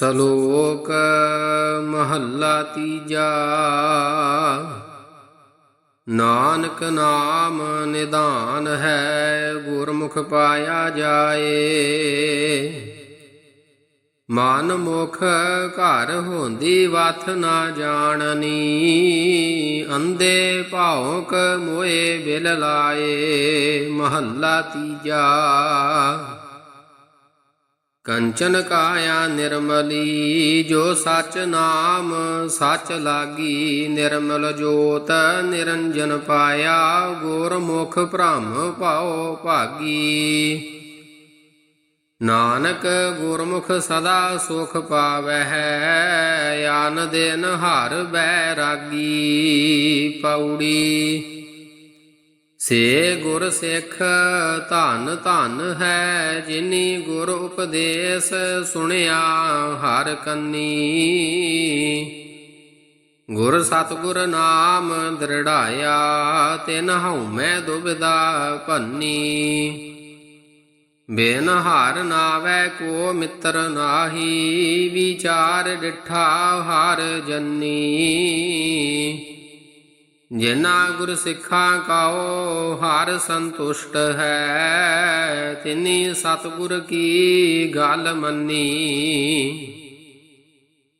ਸ਼ਲੋਕ ਮਹੱਲਾ ਤੀਜਾ। ਨਾਨਕ ਨਾਮ ਨਿਦਾਨ ਹੈ, ਗੁਰਮੁਖ ਪਾਇਆ ਜਾਏ। ਮਨ ਮੁਖ ਘਰ ਹੁੰਦੀ ਵਥ ਨਾ ਜਾਣਨੀ ਅੰਦੇ ਭਾਉਕ ਮੋਏ ਬਿਲ ਲਾਏ। ਮਹੱਲਾ ਤੀਜਾ। ਕੰਚਨ ਕਾਇਆ ਨਿਰਮਲੀ, ਜੋ ਸਚ ਨਾਮ, ਸਚ ਲਾਗੀ, ਨਿਰਮਲ ਜੋਤ ਨਿਰੰਜਨ ਪਾਇਆ, ਗੁਰਮੁਖ ਭ੍ਰਮ ਪਾਓ ਭਾਗੀ। ਨਾਨਕ ਗੁਰਮੁਖ ਸਦਾ ਸੁਖ ਪਾਵਹਿ ਆਨ ਦਿਨ ਹਰ ਬੈਰਾਗੀ ਪੌੜੀ ਸੇ ਗੁਰ ਸਿੱਖ ਧਨ ਧਨ ਹੈ, ਜਿਨੀ ਗੁਰ ਉਪਦੇਸ਼ ਸੁਣਿਆ ਹਰ ਕੰਨੀ। ਗੁਰ ਸਤਗੁਰ ਨਾਮ ਦ੍ਰਿੜਾਇਆ, ਤਿਨ ਹਉਮੈ ਦੁਬਿਦਾ ਭੰਨੀ। ਬਿਨ ਹਰ ਨਾਵੈ ਕੋ ਮਿੱਤਰ ਨਾਹੀ, ਵਿਚਾਰ ਡਿਠਾ ਹਾਰ ਜੰਨੀ। ਜਿਨਾ ਗੁਰ ਸਿੱਖਾ ਕਾਓ ਹਰ ਸੰਤੁਸ਼ਟ ਹੈ, ਤਿਨੀ ਸਤਗੁਰ ਕੀ ਗੱਲ ਮੰਨੀ।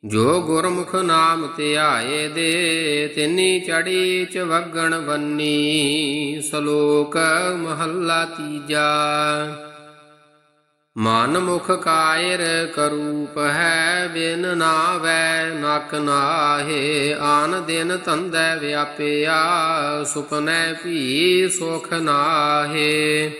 ਜੋ ਗੁਰਮੁਖ ਨਾਮ ਧਿਆਏ ਦੇ, ਤਿਨੀ ਚੜੀ ਚਵਗਣ ਬੰਨੀ। ਸ਼ਲੋਕ ਮਹੱਲਾ ਤੀਜਾ। ਮਨ ਮੁਖ ਕਾਇਰ ਕਰੂਪ ਹੈ, ਬਿਨ ਨਾਵੈ ਨਕ ਨਾਹੇ, ਆਨ ਦਿਨ ਤੰਦੈ ਵਿਆਪਿਆ ਸੁਪਨੈ ਭੀ ਸੁਖ ਨਾਹੇ।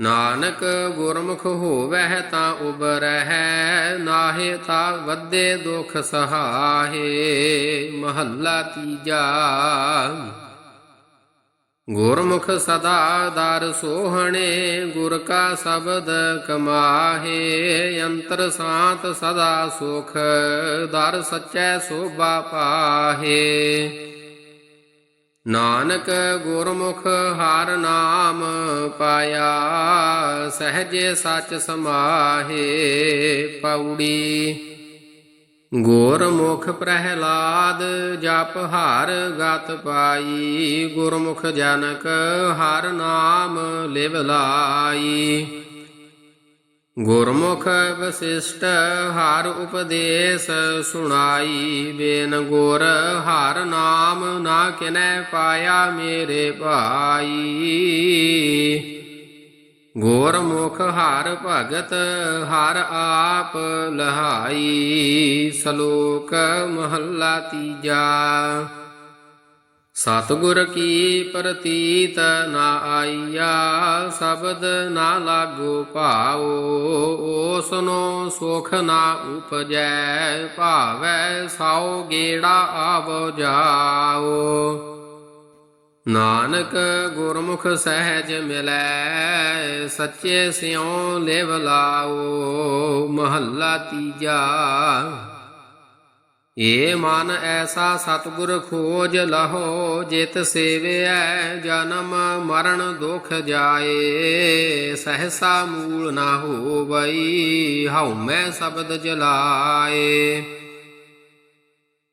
ਨਾਨਕ ਗੁਰਮੁਖ ਹੋਵੈ ਤਾਂ ਉਬਰਹਿ, ਨਾਹੇ ਤਾਂ ਵੱਧੇ ਦੁਖ ਸਹਾਹੇ, ਮਹੱਲਾ ਤੀਜਾ ਗੁਰਮੁਖ ਸਦਾ ਦਰ ਸੋਹਣੇ, ਗੁਰ ਕਾ ਸ਼ਬਦ ਕਮਾਹੇ, ਅੰਤਰ ਸਾਤ ਸਦਾ ਸੁਖ, ਦਰ ਸਚੈ ਸੋਭਾ ਪਾਹੇ। ਨਾਨਕ ਗੁਰਮੁਖ ਹਰ ਨਾਮ ਪਾਇਆ, ਸਹਜੇ ਸੱਚ ਸਮਾਹੇ ਪੌੜੀ ਗੁਰਮੁਖ ਪ੍ਰਹਿਲਾਦ, ਜਪ ਹਰ ਗਤ ਪਾਈ। ਗੁਰਮੁਖ ਜਨਕ ਹਰ ਨਾਮ ਲਿਵ ਲਾਈ। ਗੁਰਮੁਖ ਵਸਿਸ਼ਟ ਹਰ ਉਪਦੇਸ਼ ਸੁਣਾਈ। ਬੇਨ ਗੁਰ ਹਰ ਨਾਮ ਨਾ ਕਿਨੈ ਪਾਇਆ ਮੇਰੇ ਭਾਈ। ਗੁਰਮੁਖ ਹਰ ਭਗਤ ਹਰ ਆਪ ਲਹਾਈ, ਸ਼ਲੋਕ ਮਹੱਲਾ ਤੀਜਾ। ਸਤਿਗੁਰ ਕੀ ਪ੍ਰਤੀਤ ਨਾ ਆਈਆ, ਸ਼ਬਦ ਨਾ ਲਾਗੋ ਭਾਉ ਓਸਨੋ ਸੁਖ ਨਾ ਉਪਜੈ, ਭਾਵੈ ਸੌ ਗੇੜਾ ਆਵੋ ਜਾਓ ਨਾਨਕ ਗੁਰਮੁਖ ਸਹਿਜ ਮਿਲੈ, ਸੱਚੇ ਸਿਉ ਲਿਵ ਲਾਓ, ਮਹੱਲਾ ਤੀਜਾ। ਏ ਮਨ ਐਸਾ ਸਤਿਗੁਰ ਖੋਜ ਲਹੋ, ਜਿਤ ਸੇਵਿਐ, ਜਨਮ ਮਰਨ ਦੁਖ ਜਾਏ। ਸਹਸਾ ਮੂਲ ਨਾ ਹੋਵਈ ਹਉ ਮੈਂ ਸ਼ਬਦ ਜਲਾਏ।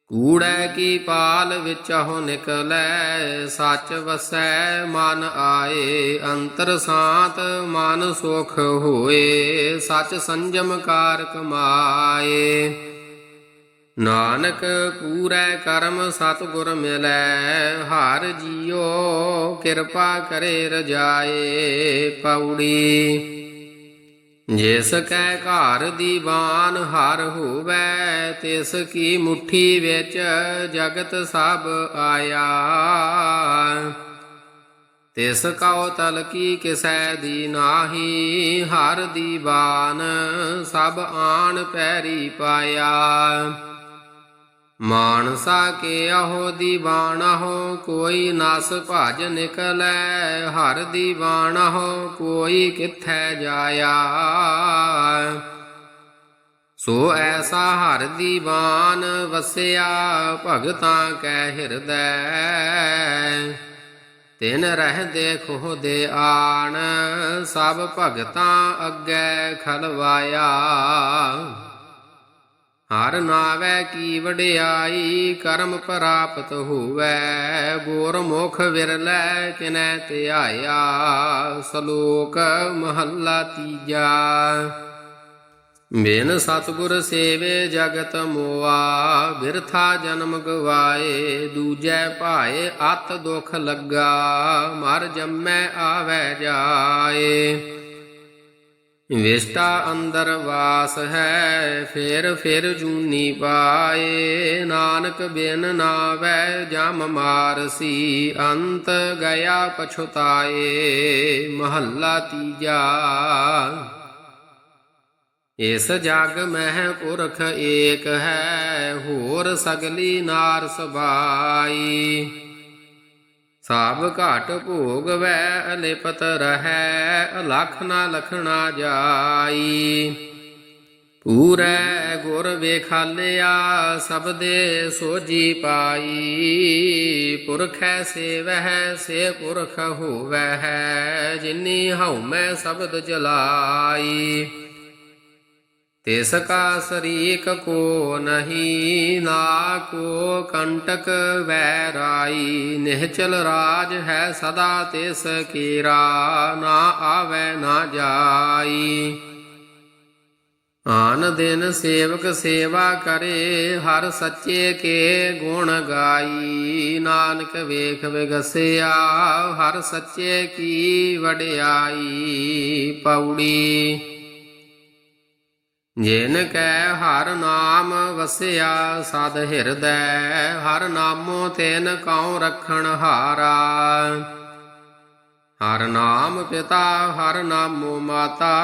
ਕੂੜੈ ਕੀ ਪਾਲ ਵਿੱਚੋਂ ਨਿਕਲੈ, ਸੱਚ ਵਸੈ ਮਨ ਆਏ, ਅੰਤਰ ਸਾਤ ਮਨ ਸੁਖ ਹੋਏ, ਸੱਚ ਸੰਜਮ ਕਾਰ ਕਮਾਏ। ਨਾਨਕ ਪੂਰੈ ਕਰਮ ਸਤਿਗੁਰ ਮਿਲੈ, ਹਰ ਜੀਓ ਕਿਰਪਾ ਕਰੇ ਰਜਾਏ ਪੌੜੀ ਜਿਸ ਕੈ ਘਰ ਦੀਵਾਨ ਹਰ ਹੋਵੈ, ਤਿਸ ਕੀ ਮੁਠੀ ਵਿੱਚ ਜਗਤ ਸਭ ਆਇਆ। ਤਿਸ ਕਉ ਤਲ ਕੀ ਕਿਸੈ ਦੀ ਨਾਹੀ, ਹਰ ਦੀਵਾਨ ਸਭ ਆਣ ਪੈਰੀ ਪਾਇਆ। ਮਾਨਸਾ ਕੇ ਅਹੋ ਦੀਵਾਨਹੁ ਕੋਈ ਨਸ ਭਜ ਨਿਕਲੈ, ਹਰ ਦੀਵਾਨਹੁ ਕੋਈ ਕਿੱਥੈ ਜਾਇਆ। ਸੋ ਐਸਾ ਹਰ ਦੀਵਾਨ ਵਸਿਆ, ਭਗਤਾਂ ਕੈ ਹਿਰਦੈ। ਤਿਨ ਰਹਿ ਦੇਖੋ ਦੇ ਆਣ, ਸਭ ਭਗਤਾਂ ਅੱਗੇ ਖਲਵਾਇਆ। ਹਰ ਨਾਵੈ ਕੀ ਵਡਿਆਈ, ਕਰਮ ਪ੍ਰਾਪਤ ਹੋਵੇ। ਗੋਰ ਮੁਖ ਵਿਰਲੇ ਕਿਨੈ ਧਿਆਇਆ ਸ਼ਲੋਕ ਮਹੱਲਾ ਤੀਜਾ। ਬਿਨ ਸਤਗੁਰ ਸੇਵੇ ਜਗਤ ਮੋਆ, ਬਿਰਥਾ ਜਨਮ ਗਵਾਏ, ਦੂਜੈ ਭਾਏ ਅਤ ਦੁਖ ਲੱਗਾ, ਮਰ ਜੰਮੈ ਆਵੈ ਜਾਏ। ਵਿਸ਼ਟਾ ਅੰਦਰ ਵਾਸ ਹੈ, ਫੇਰ ਫੇਰ ਜੂਨੀ ਪਾਏ। ਨਾਨਕ ਬਿਨ ਨਾਵੈ, ਜਮ ਮਾਰਸੀ ਅੰਤ ਗਿਆ ਪਛੁਤਾਏ। ਮਹੱਲਾ ਤੀਜਾ। ਇਸ ਜਗ ਮਹਿ ਪੁਰਖ ਏਕ ਹੈ, ਹੋਰ ਸਗਲੀ ਨਾਰ ਸਬਾਈ। ਸਭ ਘਟ ਭੋਗ ਵੈ ਅਲਿਪਤ ਰਹੈ, ਅਲਖ ਨਾ ਲਖਣਾ ਜਾਈ। ਪੂਰੈ ਗੁਰ ਵੇਖਾਲਿਆ ਸਬਦੇ ਸੋਜੀ ਪਾਈ। ਪੁਰਖੈ ਸੇਵਹਿ, ਸੇ ਪੁਰਖ ਹੋਵੈ ਜਿਨੀ ਹਉ ਮੈਂ ਸ਼ਬਦ ਜਲਾਈ। ਤਿਸ ਕਾ ਸਰੀਕ ਕੋ ਨਹੀਂ ਨਾ ਕੋ ਕੰਟਕ ਵੈਰਾਈ ਨਿਹਚਲ ਰਾਜ ਹੈ ਸਦਾ ਤਿਸ ਕੀਰਾ ਨਾ ਆਵੈ ਨਾ ਜਾਈ ਆਨ ਦਿਨ ਸੇਵਕ ਸੇਵਾ ਕਰੇ ਹਰ ਸੱਚੇ ਕੇ ਗੁਣ ਗਾਈ ਨਾਨਕ ਵੇਖ ਵਿਗਸਿਆ ਹਰ ਸੱਚੇ ਕੀ ਵਡਿਆਈ ਪੌੜੀ ਜਿਨ ਕੈ ਹਰ ਨਾਮ ਵਸਿਆ ਸਦ ਹਿਰਦੈ, ਹਰ ਨਾਮੋ ਤੈਨ ਕਉ ਰਖਣ ਹਾਰਾ। ਹਰ ਨਾਮ ਪਿਤਾ, ਹਰ ਨਾਮੋ ਮਾਤਾ,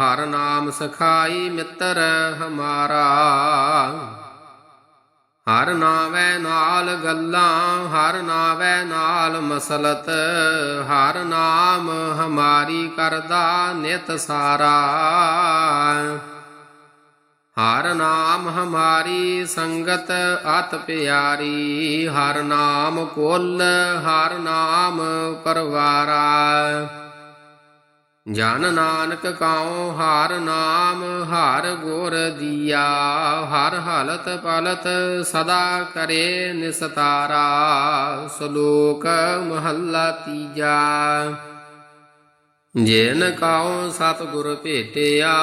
ਹਰ ਨਾਮ ਸਖਾਈ ਮਿੱਤਰ ਹਮਾਰਾ। ਹਰ ਨਾਵੈ ਨਾਲ ਗੱਲਾਂ, ਹਰ ਨਾਵੈ ਨਾਲ ਮਸਲਤ, ਹਰ ਨਾਮ ਹਮਾਰੀ ਕਰਦਾ ਨਿਤ ਸਾਰਾ। ਹਰ ਨਾਮ ਹਮਾਰੀ ਸੰਗਤ ਅਤ ਪਿਆਰੀ, ਹਰ ਨਾਮ ਕੁਲ, ਹਰ ਨਾਮ ਪਰਵਾਰਾ। ਜਨ ਨਾਨਕ ਕਾਉ ਹਰ ਨਾਮ, ਹਰ ਗੁਰ ਦੀਆ, ਹਰ ਹਾਲਤ ਪਲਤ ਸਦਾ ਕਰੇ ਨਿਸਤਾਰਾ। ਸ਼ਲੋਕ ਮਹੱਲਾ ਤੀਜਾ। ਜਿਨ ਕਾਉ ਸਤਿਗੁਰ ਭੇਟਿਆ,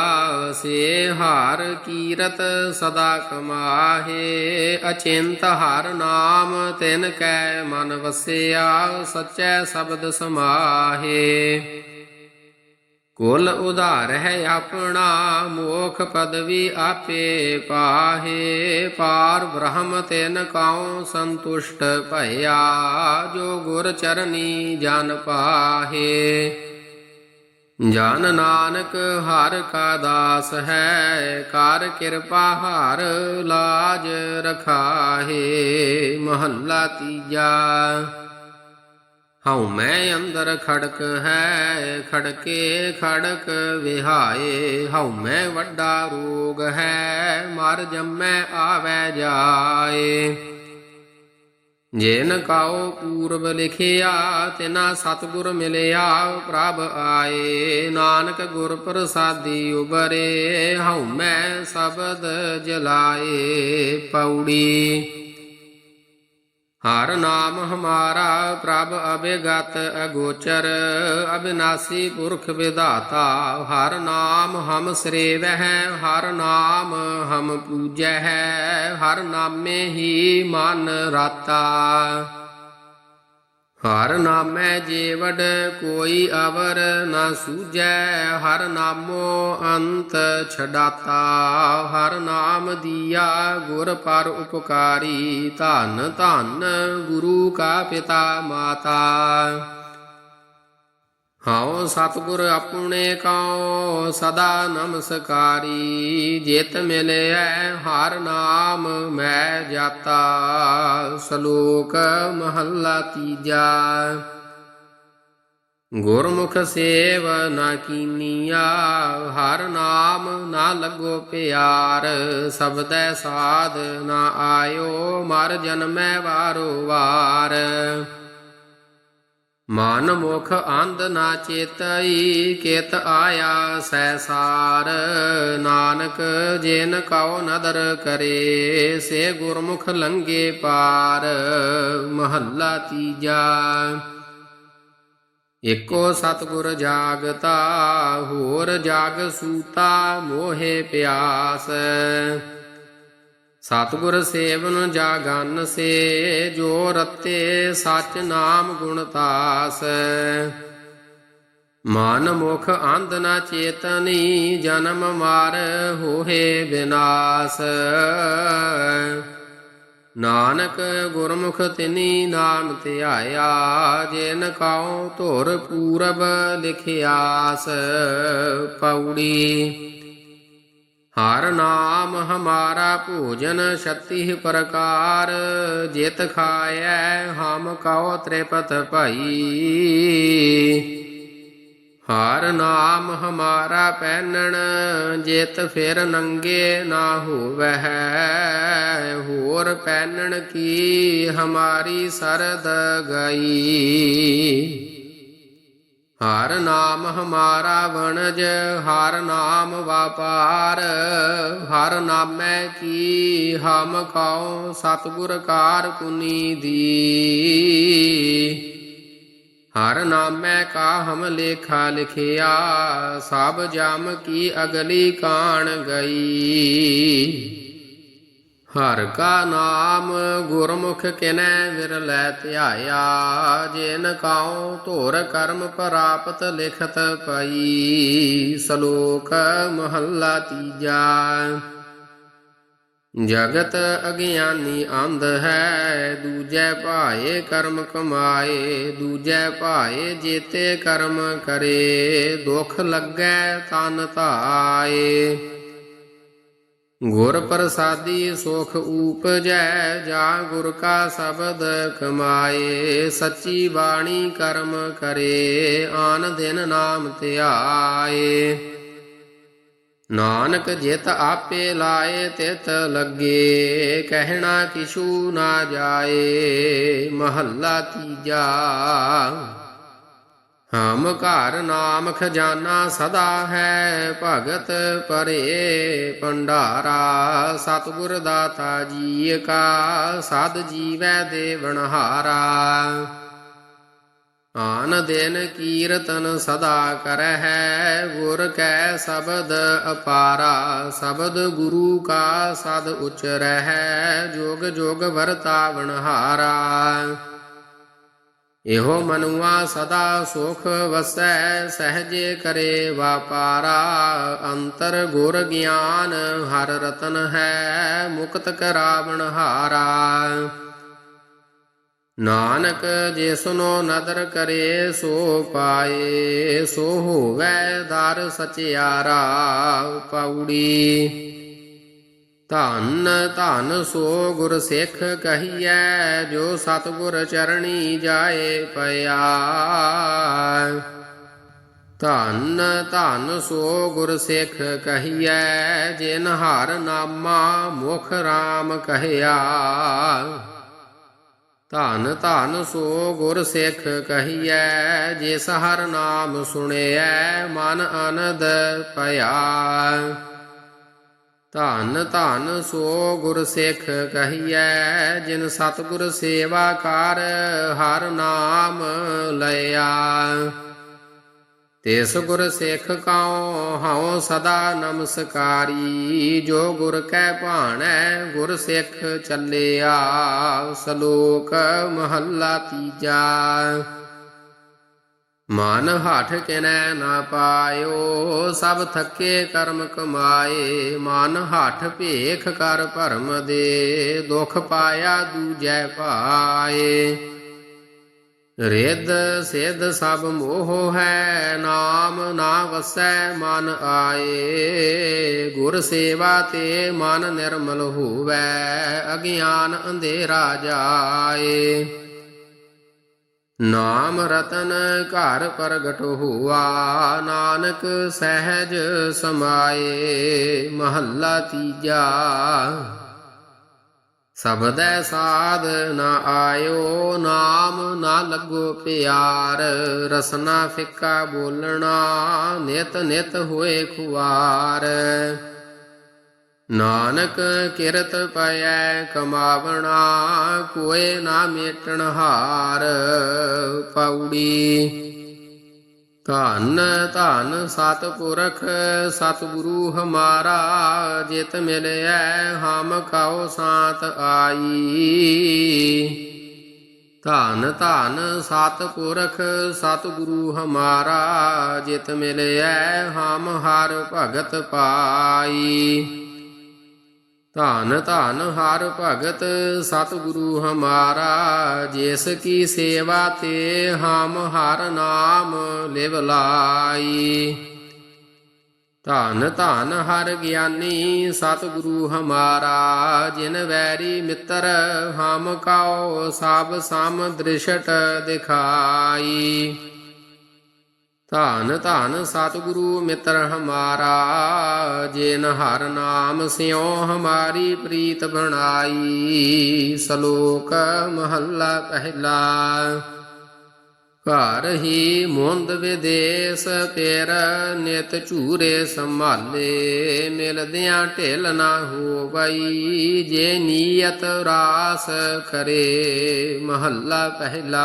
ਸੇ ਹਾਰ ਕੀਰਤ ਸਦਾ ਕਮਾਹੇ। ਅਚਿੰਤ ਹਰ ਨਾਮ ਤਿਨ ਕੈ ਮਨ ਵਸਿਆ, ਸਚੈ ਸ਼ਬਦ ਸਮਾਹੇ। ਕੁਲ ਉਧਾਰ ਹੈ ਆਪਣਾ, ਮੋਖ ਪਦਵੀ ਆਪੇ ਪਾਹੇ। ਪਾਰ ਬ੍ਰਹਮ ਤਿਨ ਕਾਉ ਸੰਤੁਸ਼ਟ ਭਇਆ, ਜੋ ਗੁਰ ਚਰਨੀ ਜਨ ਪਾਹੇ। ਜਨ ਨਾਨਕ ਹਰ ਕਾ ਦਾਸ ਹੈ, ਕਰ ਕਿਰਪਾ ਹਰ ਲਾਜ ਰਖਾਹੇ, ਮਹੱਲਾ ਤੀਜਾ। ਹਉ ਮੈਂ ਅੰਦਰ ਖੜਕ ਹੈ, ਖੜਕੇ ਖੜਕ ਵਿਹਾਏ, ਹਉ ਮੈਂ ਵੱਡਾ ਰੋਗ ਹੈ, ਮਰ ਜੰਮੈ ਆਵੈ ਜਾਏ। ਜਿਨ ਕਾਉ ਪੂਰਬ ਲਿਖਿਆ ਤਿਨਾ ਸਤਗੁਰ ਮਿਲਿਆ, ਪ੍ਰਭ ਆਏ। ਨਾਨਕ ਗੁਰ ਪ੍ਰਸਾਦੀ ਉਬਰੇ ਹਉ ਮੈਂ ਸ਼ਬਦ ਜਲਾਏ ਪੌੜੀ ਹਰ ਨਾਮ ਹਮਾਰਾ ਪ੍ਰਭ ਅਬੇਗਤ ਅਗੋਚਰ, ਅਬਿਨਾਸੀ ਪੁਰਖ ਵਿਦਾਤਾ ਹਰ ਨਾਮ ਹਮ ਸ੍ਰੇਵਹਿ, ਹਰ ਨਾਮ ਹਮ ਪੂਜੈ ਹਰ ਨਾਮੇ ਹੀ ਮਨ ਰਾਤਾ। ਹਰ ਨਾਮੈ ਜੀਵੜ ਕੋਈ ਅਵਰ ਨਾ ਸੂਝੈ, ਹਰ ਨਾਮੋ ਅੰਤ ਛਡਾਤਾ। ਹਰ ਨਾਮ ਦੀਆ ਗੁਰ ਪਰ ਉਪਕਾਰੀ, ਧਨ ਧੰਨ ਗੁਰੂ ਕਾ ਪਿਤਾ ਮਾਤਾ। ਹਉ ਸਤਿਗੁਰ ਆਪਣੇ ਕਉ, ਸਦਾ ਨਮਸਕਾਰੀ। ਜਿਤ ਮਿਲਿਐ ਹਰ ਨਾਮ, ਮੈਂ ਜਾਤਾ। ਸ਼ਲੋਕ ਮਹੱਲਾ ਤੀਜਾ। ਗੁਰਮੁਖ ਸੇਵ ਨਾ ਕੀਨੀਆ, ਹਰ ਨਾਮ ਨਾ ਲੱਗੋ ਪਿਆਰ। ਸਬਦੈ ਸਾਧ ਨਾ ਆਇਓ, ਮਰ ਜਨਮੈ ਵਾਰੋ ਵਾਰ। ਮਨ ਮੁਖ ਅੰਧ ਨਾ ਚੇਤਈ, ਕਿਤ ਆਇਆ ਸੈਸਾਰ। ਨਾਨਕ ਜਿਨ ਕਉ ਨਦਰ ਕਰੇ, ਸੇ ਗੁਰਮੁਖ ਲੰਗੇ ਪਾਰ। ਮਹੱਲਾ ਤੀਜਾ। ਏਕੋ ਸਤਿਗੁਰ ਜਾਗਤਾ, ਹੋਰ ਜਾਗ ਸੂਤਾ, ਮੋਹੇ ਪਿਆਸ। ਸਤਿਗੁਰ ਸੇਵਨ ਜਾਗਨ ਸੇ, ਜੋ ਰਤੇ ਸਚ ਨਾਮ ਗੁਣ ਤਾਸ। ਮਨ ਮੁਖ ਅੰਧ ਨਾ ਚੇਤਨੀ, ਜਨਮ ਮਾਰ ਹੋਏ ਬਿਨਾਸ਼। ਨਾਨਕ ਗੁਰਮੁਖ ਤਿਨੀ ਨਾਮ ਧਿਆਇਆ, ਜਿਨ ਕਉ ਧੁਰ ਪੂਰਬ ਲਿਖਿਆਸ। ਪੌੜੀ ਹਰ ਨਾਮ ਹਮਾਰਾ ਭੋਜਨ ਛਤੀ ਪ੍ਰਕਾਰ, ਜਿਤ ਖਾਇਐ ਹਮ ਕਉ ਤ੍ਰਿਪਤ ਭਾਈ। ਹਰ ਨਾਮ ਹਮਾਰਾ ਪਹਿਨਣ, ਜਿਤ ਫਿਰ ਨੰਗੇ ਨਾ ਹੋਵਹਿ। ਹੋਰ ਪਹਿਨਣ ਕੀ ਹਮਾਰੀ ਸਰਦ ਗਈ। ਹਰ ਨਾਮ ਹਮਾਰਾ ਵਣਜ, ਹਰ ਨਾਮ ਵਪਾਰ। ਹਰ ਨਾਮੈ ਕੀ, ਹਮ ਕਉ ਸਤਿਗੁਰ ਕਾਰ ਪੁਨੀ ਦੀ। ਹਰ ਨਾਮੈ ਕਾ ਹਮ ਲੇਖਾ ਲਿਖਿਆ, ਸਭ ਜਮ ਕੀ ਅਗਲੀ ਕਾਣ ਗਈ। ਹਰ ਕਾ ਨਾਮ ਗੁਰਮੁਖ ਕਿਨੈ ਵਿਰਲੈ ਧਿਆਇਆ, ਜਿਨ ਕਾਉ ਧੁਰ ਕਰਮ ਪ੍ਰਾਪਤ ਲਿਖਤ ਪਈ, ਸ਼ਲੋਕ ਮਹੱਲਾ ਤੀਜਾ। ਜਗਤ ਅਗਿਆਨੀ ਅੰਧ ਹੈ, ਦੂਜੈ ਭਾਏ ਕਰਮ ਕਮਾਏ, ਦੂਜੈ ਭਾਏ ਜੇਤੇ ਕਰਮ ਕਰੇ, ਦੁਖ ਲੱਗੈ ਤਨ ਧਾਏ। ਗੁਰ ਪ੍ਰਸਾਦੀ ਸੁਖ ਊਪਜੈ ਜਾ ਗੁਰ ਕਾ ਸ਼ਬਦ ਕਮਾਏ, ਸੱਚੀ ਬਾਣੀ ਕਰਮ ਕਰੇ, ਆਨ ਦਿਨ ਨਾਮ ਧਿਆਏ। ਨਾਨਕ ਜਿਤ ਆਪੇ ਲਾਏ, ਤਿਤ ਲੱਗੇ, ਕਹਿਣਾ ਕਿਛੂ ਨਾ ਜਾਏ, ਮਹੱਲਾ ਤੀਜਾ ਹਮ ਘਰ ਨਾਮ ਖਜ਼ਾਨਾ ਸਦਾ ਹੈ, ਭਗਤ ਪਰੇ ਭੰਡਾਰਾ, ਸਤਿਗੁਰ ਦਾਤਾ ਜੀ ਕਾ, ਸਦ ਜੀਵੈ ਦੇਵਨਹਾਰਾ ਆਨ ਦਿਨ ਕੀਰਤਨ ਸਦਾ ਕਰਹਿ, ਗੁਰ ਕੈ ਸ਼ਬਦ ਅਪਾਰਾ, ਸ਼ਬਦ ਗੁਰੂ ਕਾ ਸਦ ਉਚਰਹਿ ਜੋਗ ਜੋਗ ਵਰਤਾਵਨਹਾਰਾ ਇਹੋ ਮਨੁਆ ਸਦਾ ਸੁਖ ਵਸੈ, ਸਹਜੇ ਕਰੇ ਵਾਪਾਰਾ। ਅੰਤਰ ਗੁਰ ਗਿਆਨ ਹਰ ਰਤਨ ਹੈ, ਮੁਕਤ ਕਰਾਵਣ ਹਾਰਾ। ਨਾਨਕ ਜਿਸਨੋ ਨਦਰ ਕਰੇ, ਸੋ ਪਾਏ, ਸੋ ਹੋਵੈ ਦਰ ਸਚਿਆਰਾ। ਪੌੜੀ ਧੰਨ ਧੰਨ ਸੋ ਗੁਰ ਸਿੱਖ ਕਹੀਐ, ਜੋ ਸਤਿਗੁਰ ਚਰਣੀ ਜਾਏ ਪਿਆ। ਧੰਨ ਧੰਨ ਸੋ ਗੁਰ ਸਿੱਖ ਕਹੀਐ, ਜਿਨ ਹਰ ਨਾਮਾ ਮੁਖ RAM ਕਹਿਆ। ਧੰਨ ਧੰਨ ਸੋ ਗੁਰ ਸਿੱਖ ਕਹੀਐ, ਜਿਸ ਹਰ ਨਾਮ ਸੁਣਿਐ, ਮਨ ਆਨੰਦ ਪਿਆ। ਧੰਨ ਧੰਨ ਸੋ ਗੁਰ ਸਿੱਖ ਕਹੀਐ, ਜਿਨ ਸਤਿਗੁਰ ਸੇਵਾ ਕਰ ਹਰ ਨਾਮ ਲਿਆ ਤਿਸ ਗੁਰ ਸਿੱਖ ਕਾਉ ਹਉ ਸਦਾ ਨਮਸਕਾਰੀ, ਜੋ ਗੁਰ ਕੈ ਭਾਣੈ ਗੁਰ ਸਿੱਖ ਚੱਲਿਆ, ਸ਼ਲੋਕ ਮਹੱਲਾ ਤੀਜਾ। ਮਨ ਹਠ ਕਿਨੈ ਨਾ ਪਾਇਓ, ਸਭ ਥੱਕੇ ਕਰਮ ਕਮਾਏ। ਮਨ ਹਠ ਭੇਖ ਕਰ ਭਰਮ ਦੇ, ਦੁਖ ਪਾਇਆ ਦੂਜੈ ਪਾਏ। ਰਿੱਧ ਸਿੱਧ ਸਭ ਮੋਹ ਹੈ, ਨਾਮ ਨਾ ਵਸੈ ਮਨ ਆਏ। ਗੁਰ ਸੇਵਾ ਤੇ ਮਨ ਨਿਰਮਲ ਹੋਵੈ, ਅਗਿਆਨ ਅੰਧੇਰਾ ਜਾਏ। ਨਾਮ ਰਤਨ ਘਰ ਪ੍ਰਗਟ ਹੁਆ, ਨਾਨਕ ਸਹਿਜ ਸਮਾਏ, ਮਹੱਲਾ ਤੀਜਾ। ਸਬਦੈ ਸਾਧ ਨਾ ਆਇਓ, ਨਾਮ ਨਾ ਲੱਗੋ ਪਿਆਰ, ਰਸਨਾ ਫਿੱਕਾ ਬੋਲਣਾ, ਨਿਤ ਨਿਤ ਹੋਏ ਖੁਆਰ ਨਾਨਕ ਕਿਰਤ ਪਇਐ ਕਮਾਵਣਾ ਕੋਏ ਨਾ ਮੇਟਣ ਹਾਰ ਪੌੜੀ ਧੰਨ ਧੰਨ ਸਤਿਪੁਰਖ, ਸਤਿਗੁਰੂ ਹਮਾਰਾ, ਜਿਤ ਮਿਲਿਆ ਹਮ ਕਉ ਸਾਤ ਆਈ। ਧੰਨ ਧੰਨ ਸਤਿਪੁਰਖ, ਸਤਿਗੁਰੂ ਹਮਾਰਾ, ਜਿਤ ਮਿਲਿਆ ਹਮ ਹਰ ਭਗਤ ਪਾਈ। ਧੰਨ ਧੰਨ ਹਰ ਭਗਤ ਸਤਿਗੁਰੂ ਹਮਾਰਾ, ਜਿਸ ਕੀ ਸੇਵਾ ਤੇ ਹਮ ਹਰ ਨਾਮ ਲਿਵ ਲਾਈ। ਧੰਨ ਧੰਨ ਹਰ ਗਿਆਨੀ ਸਤਿਗੁਰੂ ਹਮਾਰਾ, ਜਿਨ ਵੈਰੀ ਮਿੱਤਰ ਹਮ ਕਉ ਸਭ ਸਮ ਦ੍ਰਿਸ਼ਟ ਦਿਖਾਈ। ਧੰਨ ਧੰਨ ਸਤਿਗੁਰੂ ਮਿੱਤਰ ਹਮਾਰਾ ਜਿਨ ਹਰ ਨਾਮ ਸਿਉ ਹਮਾਰੀ ਪ੍ਰੀਤ ਬਣਾਈ। ਸ਼ਲੋਕ ਮਹੱਲਾ ਪਹਿਲਾ। ਘਰ ਹੀ ਮੁੰਦ ਵਿਦੇਸ, ਤੇਰ ਨਿਤ ਝੂਰੇ ਸੰਭਾਲੇ। ਮਿਲਦਿਆਂ ਢਿਲ ਨਾ ਹੋਵਈ, ਜੇ ਨੀਅਤ ਰਾਸ ਕਰੇ। ਮਹੱਲਾ ਪਹਿਲਾ।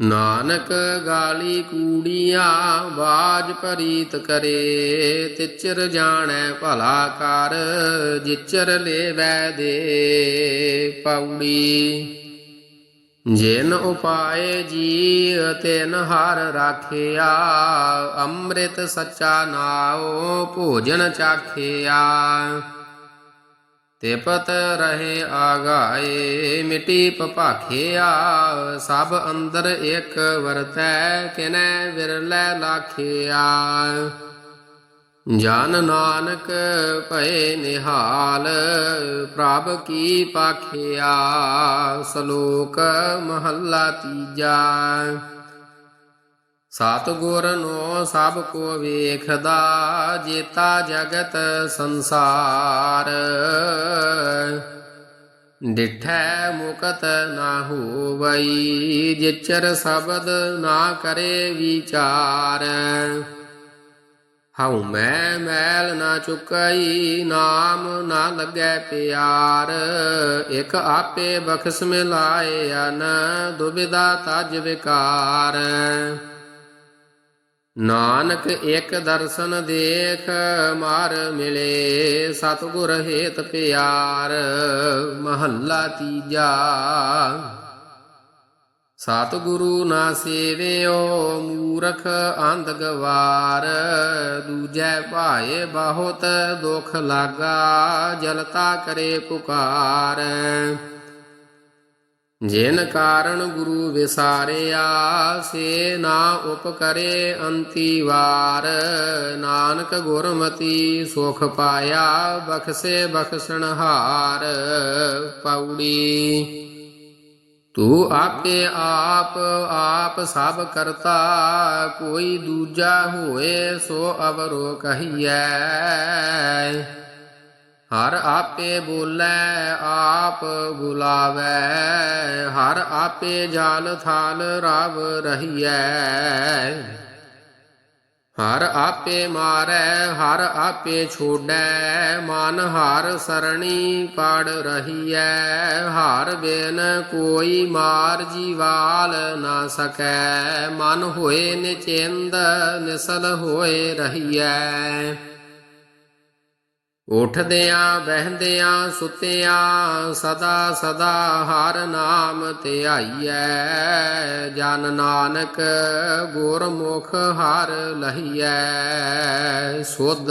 ਨਾਨਕ ਗਾਲੀ ਕੂੜੀਆਂ ਬਾਜ ਭਰੀਤ ਕਰੇ। ਤਿਚਰ ਜਾਣੈ ਭਲਾ ਕਰ, ਜਿਚਰ ਲੈਵੈ ਦੇ ਪੌੜੀ। ਜਿਨ ਉਪਾਏ ਜੀ ਤਿਨ ਹਰ ਰਾਖਿਆ। ਅੰਮ੍ਰਿਤ ਸੱਚਾ ਨਾਉ, ਭੋਜਨ ਚਾਖਿਆ। ਤਿਪਤ ਰਹੇ ਆਗਾਏ, ਮਿਟੀ ਪਪਾਖਿਆ ਸਭ ਅੰਦਰ ਇੱਕ ਵਰਤੈ, ਕਿਨੈ ਵਿਰਲੇ ਲਾਖਿਆ ਜਨ ਨਾਨਕ ਭਏ ਨਿਹਾਲ, ਪ੍ਰਭ ਕੀ ਪਾਖਿਆ ਸ਼ਲੋਕ ਮਹੱਲਾ ਤੀਜਾ। ਸਤਿਗੁਰ ਨੂੰ ਸਭ ਕੋ ਵੇਖਦਾ, ਜੇਤਾ ਜਗਤ ਸੰਸਾਰ। ਡਿਠੈ ਮੁਕਤ ਨਾ ਹੋਵਈ, ਜਿਚਰ ਸ਼ਬਦ ਨਾ ਕਰੇ ਵਿਚਾਰ। ਹਉ ਮੈਂ ਮੈਲ ਨਾ ਚੁਕਈ, ਨਾਮ ਨਾ ਲੱਗੈ ਪਿਆਰ। ਇਕ ਆਪੇ ਬਖਸ਼ ਮਿਲਾਏ ਅਨ ਦੁਬਿਦਾ ਤਜ ਵਿਕਾਰ। ਨਾਨਕ ਇੱਕ ਦਰਸ਼ਨ ਦੇਖ ਮਾਰ ਮਿਲੇ, ਸਤਿਗੁਰ ਹੇਤ ਪਿਆਰ, ਮਹੱਲਾ ਤੀਜਾ। ਸਤਿਗੁਰੂ ਨਾ ਸੇਵਿਓ ਮੂਰਖ ਅੰਧ ਗਵਾਰ ਦੂਜੈ ਭਾਏ ਬਹੁਤ ਦੁਖ ਲਾਗਾ, ਜਲਤਾ ਕਰੇ ਪੁਕਾਰ। ਜਿਨ ਕਾਰਨ ਗੁਰੂ ਵਿਸਾਰਿਆ, ਸੇ ਨਾ ਉਪਕਰੇ ਅੰਤੀ ਵਾਰ। ਨਾਨਕ ਗੁਰਮਤੀ ਸੁਖ ਪਾਇਆ, ਬਖਸੇ ਬਖਸ਼ਣਹਾਰ ਪੌੜੀ। ਤੂੰ ਆਪੇ ਆਪ ਆਪ ਸਭ ਕਰਤਾ, ਕੋਈ ਦੂਜਾ ਹੋਏ ਸੋ ਅਵਰੋ ਕਹੀਐ। ਹਰ ਆਪੇ ਬੋਲੇ, ਆਪ ਬੁਲਾਵੇ। ਹਰ ਆਪੇ ਜਾਲ ਥਾਲ ਰਵ ਰਹੀਐ। ਹਰ ਆਪੇ ਮਾਰੈ, ਹਰ ਆਪੇ ਛੋੜੈ। ਮਨ ਹਰ ਸਰਣੀ ਪੜ ਰਹੀਐ। ਹਰ ਬਿਨ ਕੋਈ ਮਾਰ ਜੀਵਾਲ ਨਾ ਸਕੈ। ਮਨ ਹੋਏ ਨਿਚਿੰਦ, ਨਿਸਲ ਹੋਏ ਰਹੀਐ। ਉਠਦਿਆਂ ਬਹਿੰਦਿਆਂ ਸੁਤਿਆਂ ਸਦਾ ਸਦਾ ਹਰ ਨਾਮ ਧਿਆਈਐ ਜਨ ਨਾਨਕ ਗੁਰਮੁਖ ਹਰ ਲਹੀਐ। ਸੁਧ